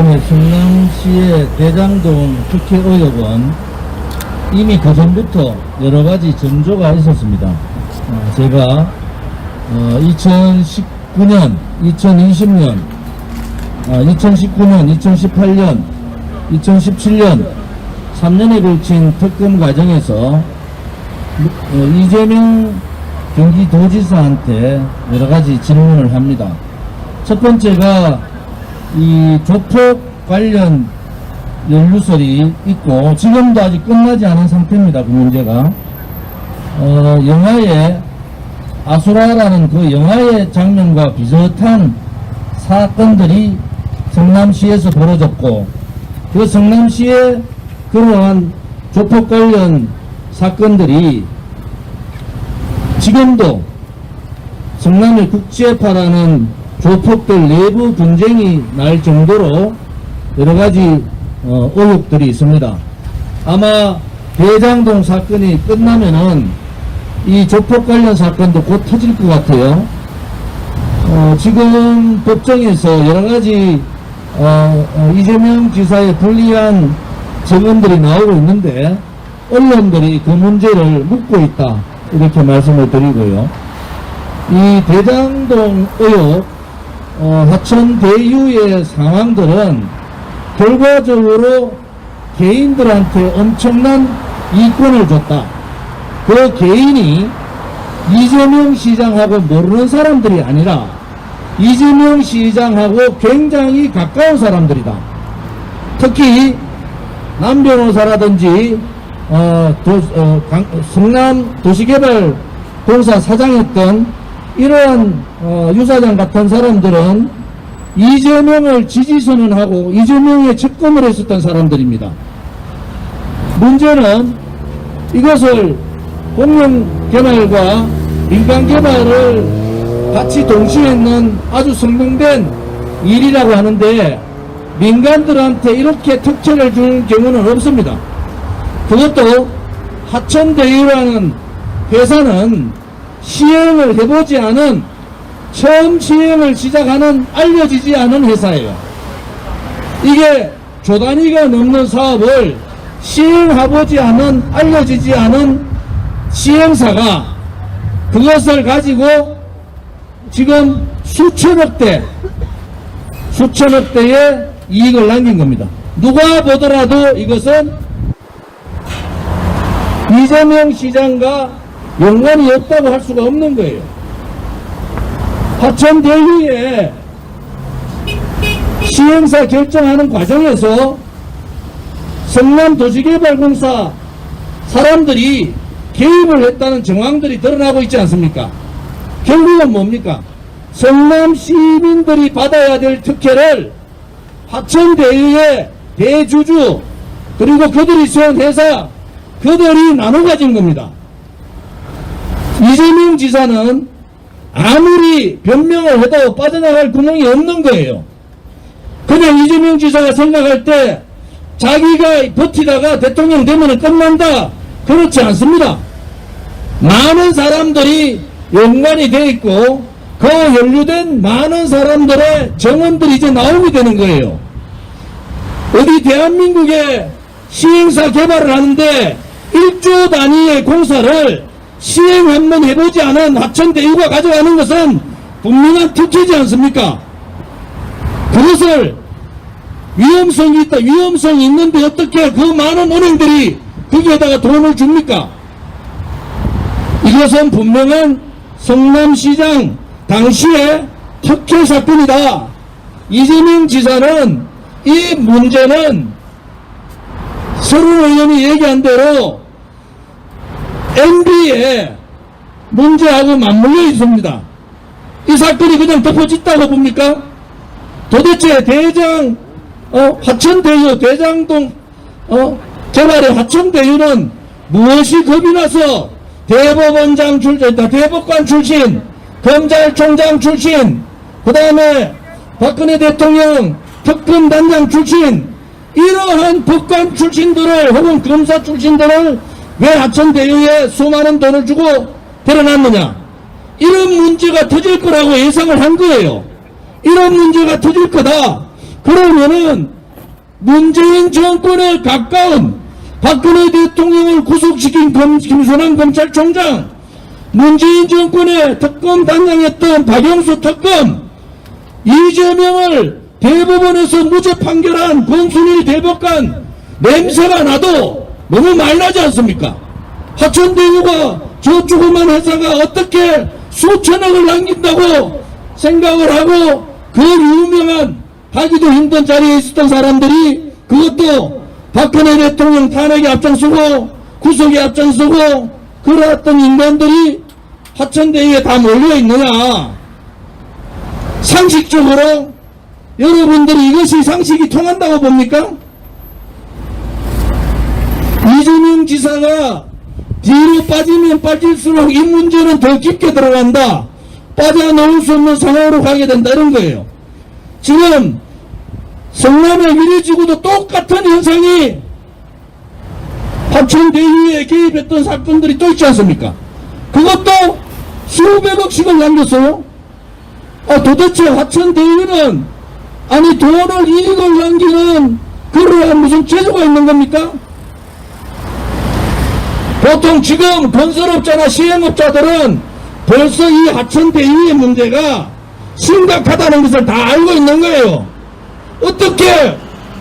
이번에 성남시의 대장동 특혜 의혹은 이미 그 전부터 여러 가지 전조가 있었습니다. 어, 제가 2019년, 2020년, 2019년, 2018년, 2017년 3년에 걸친 특검 과정에서 어, 이재명 경기도지사한테 여러 가지 질문을 합니다. 첫 번째가 이 조폭 관련 연루설이 있고 지금도 아직 끝나지 않은 상태입니다. 그 문제가 어, 영화의 아수라라는 그 영화의 장면과 비슷한 사건들이 성남시에서 벌어졌고 그 성남시의 그러한 조폭 관련 사건들이 지금도 성남의 국제파라는 조폭들 내부 분쟁이 날 정도로 여러 가지 어, 의혹들이 있습니다. 아마 대장동 사건이 끝나면은 이 조폭 관련 사건도 곧 터질 것 같아요. 어, 지금 법정에서 여러 가지 어, 어, 이재명 지사의 불리한 증언들이 나오고 있는데 언론들이 그 문제를 묻고 있다 이렇게 말씀을 드리고요. 이 대장동 의혹 어, 하천 대유의 상황들은 결과적으로 개인들한테 엄청난 이권을 줬다. 그 개인이 이재명 시장하고 모르는 사람들이 아니라 이재명 시장하고 굉장히 가까운 사람들이다. 특히 남 변호사라든지 어, 도, 어, 강, 성남 도시개발 공사 사장했던 이러한 어, 유사장 같은 사람들은 이재명을 지지선언하고 이재명에 접근을 했었던 사람들입니다. 문제는 이것을 공영개발과 민간개발을 같이 동시에 있는 아주 성공된 일이라고 하는데 민간들한테 이렇게 특혜를 주는 경우는 없습니다. 그것도 하천대유라는 회사는 시행을 해보지 않은 처음 시행을 시작하는 알려지지 않은 회사예요. 이게 조 단위가 넘는 사업을 시행해보지 않은 알려지지 않은 시행사가 그것을 가지고 지금 수천억 대 수천억 대의 이익을 남긴 겁니다. 누가 보더라도 이것은 이재명 시장과 연관이 없다고 할 수가 없는 거예요. 하천 대유에 시행사 결정하는 과정에서 성남도시개발공사 사람들이 개입을 했다는 정황들이 드러나고 있지 않습니까? 결국은 뭡니까? 성남 시민들이 받아야 될 특혜를 하천대유의 대주주 그리고 그들이 세운 회사 그들이 나눠 가진 겁니다. 이재명 지사는 아무리 변명을 해도 빠져나갈 구멍이 없는 거예요. 그냥 이재명 지사가 생각할 때 자기가 버티다가 대통령 되면 끝난다. 그렇지 않습니다. 많은 사람들이 연관이 되어 있고 그 연루된 많은 사람들의 정원들이 이제 나오게 되는 거예요. 어디 대한민국에 시행사 개발을 하는데 1조 단위의 공사를 시행 한번 해보지 않은 하천대유가 가져가는 것은 분명한 특혜지 않습니까? 그것을 위험성이 있다. 위험성이 있는데 어떻게 그 많은 은행들이 거기에다가 돈을 줍니까? 이것은 분명한 성남시장 당시의 특혜 사건이다. 이재명 지사는 이 문제는 서른 의원이 얘기한 대로 MB에 문제하고 맞물려 있습니다. 이 사건이 그냥 덮어졌다고 봅니까? 도대체 대장 어, 하천대유 대장동 어, 개발의 하천대유는 무엇이 겁이 나서 대법원장 출신, 대법관 출신, 검찰총장 출신, 그 다음에 박근혜 대통령 특검단장 출신, 이러한 법관 출신들을 혹은 검사 출신들을 왜 하천대유에 수많은 돈을 주고 데려놨느냐? 이런 문제가 터질 거라고 예상을 한 거예요. 이런 문제가 터질 거다. 그러면은 문재인 정권에 가까운 박근혜 대통령을 구속시킨 검, 김순환 검찰총장, 문재인 정권의 특검 단장했던 박영수 특검, 이재명을 대법원에서 무죄 판결한 권순일 대법관 냄새가 나도 너무 말나지 않습니까? 하천대유가 저 조그만 회사가 어떻게 수천억을 남긴다고 생각을 하고 그 유명한 하기도 힘든 자리에 있었던 사람들이 그것도 박근혜 대통령 탄핵에 앞장서고 구속에 앞장서고 그러했던 인간들이 하천대유에 다 몰려있느냐 상식적으로 여러분들이 이것이 상식이 통한다고 봅니까? 이재명 지사가 뒤로 빠지면 빠질수록 이 문제는 더 깊게 들어간다. 빠져나올 수 없는 상황으로 가게 된다. 이런 거예요. 지금 성남의 위례지구도 똑같은 현상이 합천대유에 개입했던 사건들이 또 있지 않습니까? 그것도 수백억씩을 남겼어요. 아, 도대체 하천대유는 아니 돈을 이익을 남기는 그러한 무슨 제도가 있는 겁니까? 보통 지금 건설업자나 시행업자들은 벌써 이 하천 대유의 문제가 심각하다는 것을 다 알고 있는 거예요. 어떻게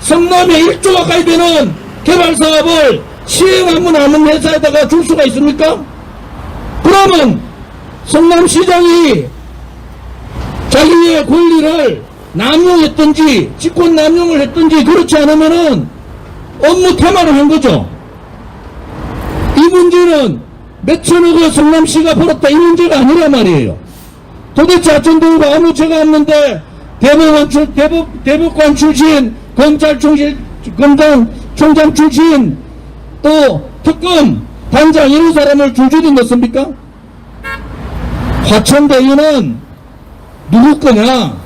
성남에 1조 가까이 되는 개발 사업을 시행하면 하는 회사에다가 줄 수가 있습니까? 그러면 성남시장이 자기의 권리를 남용했든지 직권 남용을 했든지 그렇지 않으면은 업무 퇴마를 한 거죠. 이 문제는 몇천억을 성남시가 벌었다 이 문제가 아니란 말이에요. 도대체 하천도가 아무 죄가 없는데 대법원 출, 대법, 대법관 출신, 검찰총장, 검찰총장 출신, 또 특검, 단장 이런 사람을 줄줄이 넣습니까? 화천대유는 누구 거냐?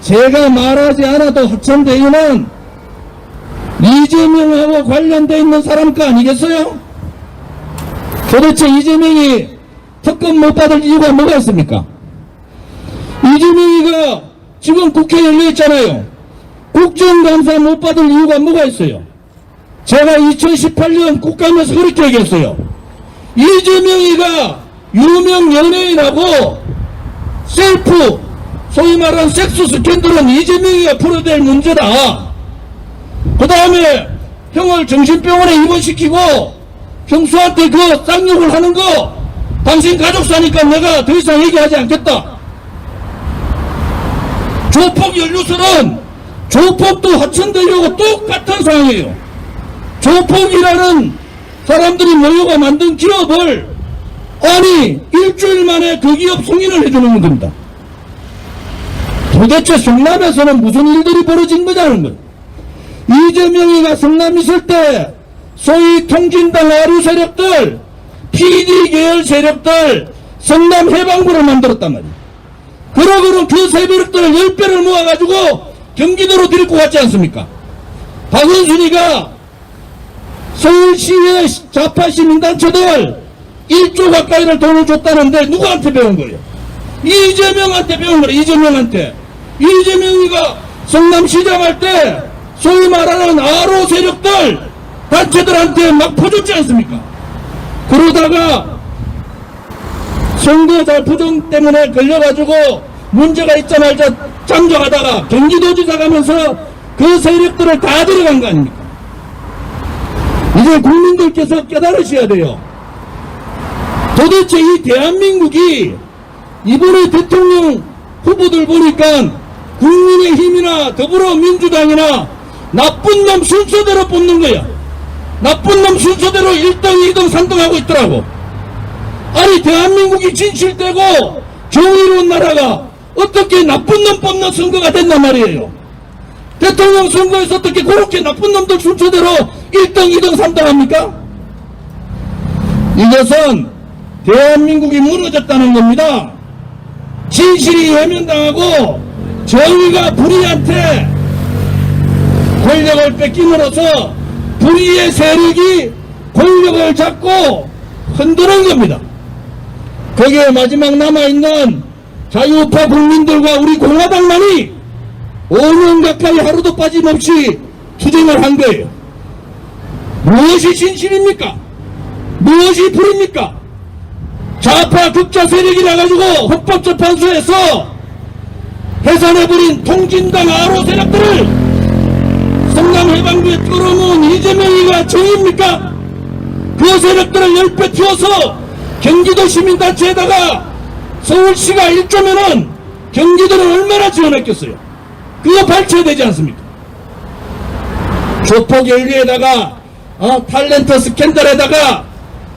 제가 말하지 않아도 화천대유는 이재명하고 관련돼 있는 사람 거 아니겠어요? 도대체 이재명이 특검 못 받을 이유가 뭐가 있습니까? 이재명이가 지금 국회 열려 있잖아요. 국정감사 못 받을 이유가 뭐가 있어요? 제가 2018년 국감에서 그렇게 얘기했어요. 이재명이가 유명 연예인하고 셀프, 소위 말하는 섹스 스캔들은 이재명이가 풀어야 문제다. 그 다음에 형을 정신병원에 입원시키고 형수한테 그 쌍욕을 하는 거 당신 가족 사니까 내가 더 이상 얘기하지 않겠다. 조폭 연루설은 조폭도 하천되려고 똑같은 상황이에요. 조폭이라는 사람들이 모여가 만든 기업을 아니 일주일 만에 그 기업 승인을 해주는 겁니다. 도대체 성남에서는 무슨 일들이 벌어진 거냐는 거예요. 이재명이가 성남 있을 때 소위 통진당 아류 세력들, PD 계열 세력들, 성남 해방부를 만들었단 말이에요. 그러고는 그 세력들을 10배를 모아가지고 경기도로 데리고 갔지 않습니까? 박은순이가 서울시의 좌파 시민단체들 1조 가까이를 돈을 줬다는데 누구한테 배운 거예요? 이재명한테 배운 거예요. 이재명한테. 이재명이가 성남시장 할 때 소위 말하는 아로 세력들 단체들한테 막 퍼줬지 않습니까? 그러다가 선거자 부정 때문에 걸려가지고 문제가 있자 말자 잠적하다가 경기도지사 가면서 그 세력들을 다 들어간 거 아닙니까? 이제 국민들께서 깨달으셔야 돼요. 도대체 이 대한민국이 이번에 대통령 후보들 보니까 국민의힘이나 더불어민주당이나 나쁜 놈 순서대로 뽑는 거야. 나쁜 놈 순서대로 1등, 2등, 3등 하고 있더라고. 아니 대한민국이 진실되고 정의로운 나라가 어떻게 나쁜 놈 뽑는 선거가 됐단 말이에요. 대통령 선거에서 어떻게 그렇게 나쁜 놈들 순서대로 1등, 2등, 3등 합니까? 이것은 대한민국이 무너졌다는 겁니다. 진실이 외면당하고 정의가 불의한테 권력을 뺏김으로써 불의의 세력이 권력을 잡고 흔드는 겁니다. 거기에 마지막 남아있는 자유파 국민들과 우리 공화당만이 5년 가까이 하루도 빠짐없이 투쟁을 한 거예요. 무엇이 진실입니까? 무엇이 불입니까? 좌파 극자 세력이라 가지고 헌법재판소에서 해산해버린 통진당 아로 세력들을 성남해방구에 끌어모은 이재명이가 정입니까? 그 세력들을 열배 튀어서 경기도 시민단체에다가 서울시가 1조면은 경기도는 얼마나 지원했겠어요? 그거 밝혀야 되지 않습니까? 조폭 연류에다가 어, 탤런트 스캔들에다가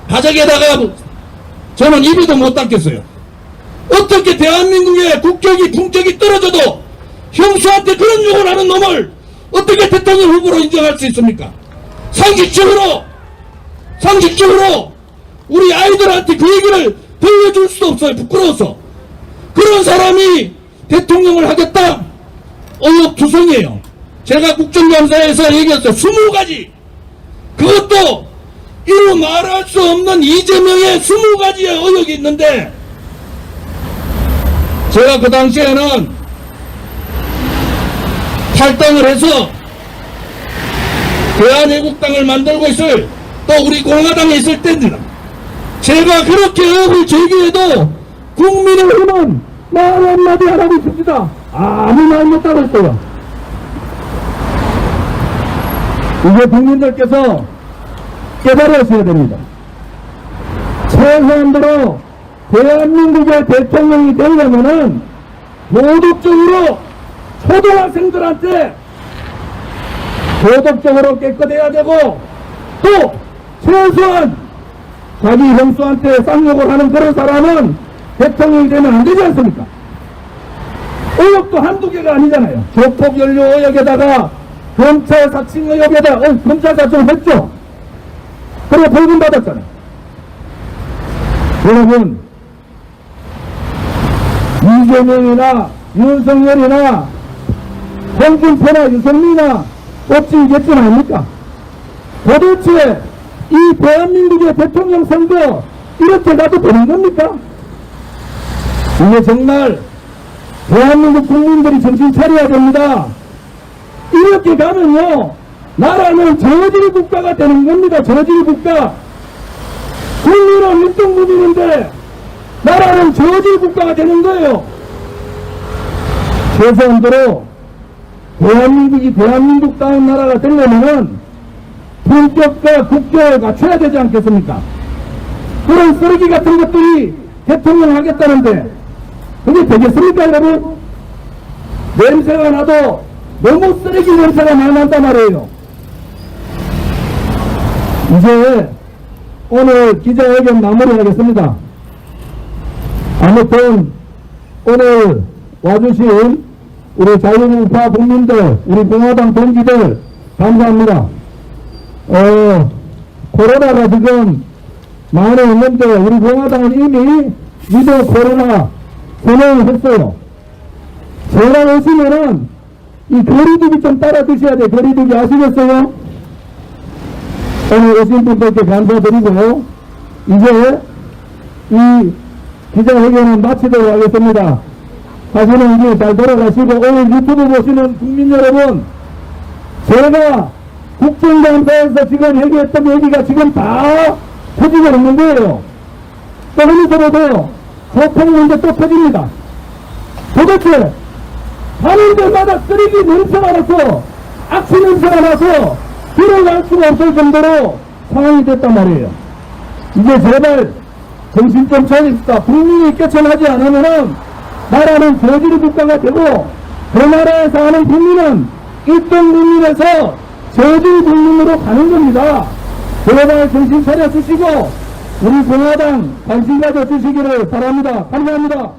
가정에다가 저는 입에도 못 닦겠어요. 어떻게 대한민국의 국격이 품격이 떨어져도 형수한테 그런 욕을 하는 놈을 어떻게 대통령 후보로 인정할 수 있습니까? 상식적으로 상식적으로 우리 아이들한테 그 얘기를 들려줄 수도 없어요. 부끄러워서. 그런 사람이 대통령을 하겠다? 어역투성이에요. 제가 국정감사에서 얘기했어요. 20가지. 그것도 이루 말할 수 없는 이재명의 20가지의 의혹이 있는데 제가 그 당시에는 탈당을 해서 대한애국당을 만들고 있을 또 우리 공화당에 있을 때입니다. 제가 그렇게 의혹을 제기해도 국민의힘은 말 한마디 안 하고 있습니다. 아무 말 못하고 있어요. 이게 국민들께서 깨달으셔야 됩니다. 최소한도로 대한민국의 대통령이 되려면은 도덕적으로 초등학생들한테 도덕적으로 깨끗해야 되고 또 최소한 자기 형수한테 쌍욕을 하는 그런 사람은 대통령이 되면 안 되지 않습니까? 의혹도 한두 개가 아니잖아요. 조폭 연료 의혹에다가 검찰 사칭 의혹에다가 어, 검찰 사칭을 했죠. 그리고 벌금 받았잖아요. 여러분 이재명이나 윤석열이나 홍준표나 유승민이나 꼽지겠지 아닙니까? 도대체 이 대한민국의 대통령 선거 이렇게 가도 되는 겁니까? 이게 정말 대한민국 국민들이 정신 차려야 됩니다. 이렇게 가면요, 나라는 저질 국가가 되는 겁니다. 저질 국가. 국민은 일등 국민인데, 나라는 저질 국가가 되는 거예요. 최소한도로 대한민국이 대한민국 다운 나라가 되려면은 품격과 국격을 갖춰야 되지 않겠습니까? 그런 쓰레기 같은 것들이 대통령 하겠다는데 그게 되겠습니까 여러분? 냄새가 나도 너무 쓰레기 냄새가 많이 난단 말이에요. 이제 오늘 기자회견 마무리하겠습니다. 아무튼 오늘 와주신 우리 자유우파 국민들, 우리 공화당 동지들 감사합니다. 어, 코로나가 지금 많이 있는데 우리 공화당은 이미 위도 코로나 선언을 했어요. 전화 오시면은 이 거리두기 좀 따라 드셔야 돼. 거리두기 아시겠어요? 오늘 오신 분들께 감사드리고 이제 이 기자회견은 마치도록 하겠습니다. 다시는 이제 잘 돌아가시고 오늘 유튜브 보시는 국민 여러분 제가 국정감사에서 지금 얘기했던 얘기가 지금 다 터지고 있는 거예요. 또 어디서라도 소통 문제 또 터집니다. 도대체 데마다 쓰레기 냄새가 나서 악취 냄새가 나서 들어갈 수가 없을 정도로 상황이 됐단 말이에요. 이제 제발 정신 좀 차립시다. 국민이 깨쳐나지 않으면은 나라는 저질 국가가 되고 그 나라에 사는 국민은 일등 국민에서 저질 국민으로 가는 겁니다. 제발 정신 차려 주시고 우리 공화당 관심 가져 주시기를 바랍니다. 감사합니다.